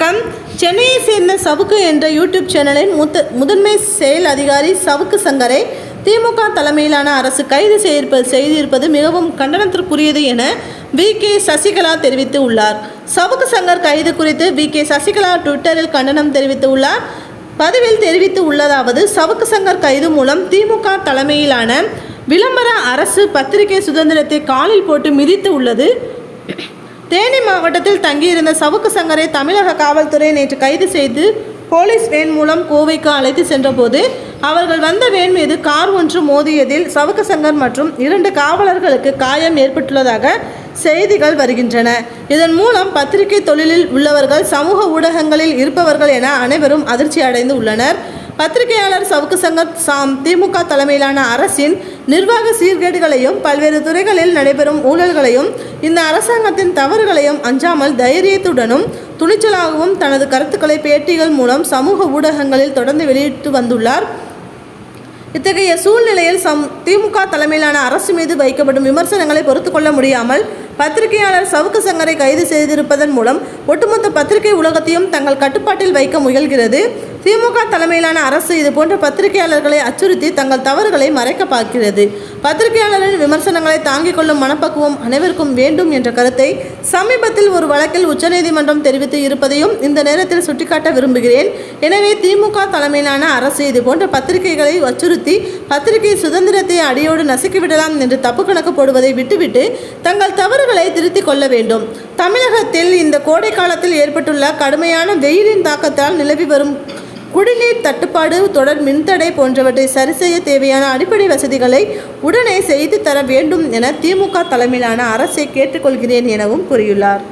வணக்கம். சென்னையை சேர்ந்த சவுக்கு என்ற யூடியூப் சேனலின் முத்த முதன்மை செயல் அதிகாரி சவுக்கு சங்கரை திமுக தலைமையிலான அரசு கைது செய்திருப்பது செய்திருப்பது மிகவும் கண்டனத்திற்குரியது என வி. கே. சசிகலா தெரிவித்து உள்ளார். சவுக்கு சங்கர் கைது குறித்து வி. கே. சசிகலா ட்விட்டரில் கண்டனம் தெரிவித்து உள்ளார். பதிவில் தெரிவித்து உள்ளதாவது சவுக்கு சங்கர் கைது மூலம் திமுக தலைமையிலான விளம்பர அரசு பத்திரிகை சுதந்திரத்தை காலில் போட்டு மிதித்து உள்ளது. தேனி மாவட்டத்தில் தங்கியிருந்த சவுக்கு சங்கரை தமிழக காவல்துறை நேற்று கைது செய்து போலீஸ் வேன் மூலம் கோவைக்கு அழைத்து சென்றபோது அவர்கள் வந்த வேன் மீது கார் ஒன்று மோதியதில் சவுக்கு சங்கர் மற்றும் இரண்டு காவலர்களுக்கு காயம் ஏற்பட்டுள்ளதாக செய்திகள் வருகின்றன. இதன் மூலம் பத்திரிகை தொழிலில் உள்ளவர்கள் சமூக ஊடகங்களில் இருப்பவர்கள் என அனைவரும் அதிர்ச்சி அடைந்து உள்ளனர். பத்திரிகையாளர் சவுக்கு சங்கர் சாம் திமுக தலைமையிலான அரசின் நிர்வாக சீர்கேடுகளையும் பல்வேறு துறைகளில் நடைபெறும் ஊழல்களையும் இந்த அரசாங்கத்தின் தவறுகளையும் அஞ்சாமல் தைரியத்துடனும் துணிச்சலாகவும் தனது கருத்துக்களை பேட்டிகள் மூலம் சமூக ஊடகங்களில் தொடர்ந்து வெளியிட்டு வந்துள்ளார். இத்தகைய சூழ்நிலையில் சம் திமுக தலைமையிலான அரசு மீது வைக்கப்படும் விமர்சனங்களை பொறுத்து கொள்ள முடியாமல் பத்திரிகையாளர் சவுக்கு சங்கரை கைது செய்திருப்பதன் மூலம் ஒட்டுமொத்த பத்திரிகை உலகத்தையும் தங்கள் கட்டுப்பாட்டில் வைக்க முயல்கிறது. திமுக தலைமையிலான அரசு இதுபோன்ற பத்திரிகையாளர்களை அச்சுறுத்தி தங்கள் தவறுகளை மறைக்க பார்க்கிறது. பத்திரிகையாளரின் விமர்சனங்களை தாங்கிக் கொள்ளும் மனப்பக்குவம் அனைவருக்கும் வேண்டும் என்ற கருத்தை சமீபத்தில் ஒரு வழக்கில் உச்சநீதிமன்றம் தெரிவித்து இருப்பதையும் இந்த நேரத்தில் சுட்டிக்காட்ட விரும்புகிறேன். எனவே திமுக தலைமையிலான அரசு இதுபோன்ற பத்திரிகைகளை அச்சுறுத்தி பத்திரிகை சுதந்திரத்தை அடியோடு நசுக்கிவிடலாம் என்று தப்பு கணக்கு போடுவதை விட்டுவிட்டு தங்கள் தவறுகளை திருத்திக் கொள்ள வேண்டும். தமிழகத்தில் இந்த கோடை காலத்தில் ஏற்பட்டுள்ள கடுமையான வெயிலின் தாக்கத்தால் நிலவி வரும் குடிநீர் தட்டுப்பாடு தொடர் மின்தடை போன்றவற்றை சரி செய்ய தேவையான அடிப்படை வசதிகளை உடனே செய்து தர வேண்டும் என திமுக தலைமையிலான அரசை கேட்டுக்கொள்கிறேன் எனவும் கூறியுள்ளார்.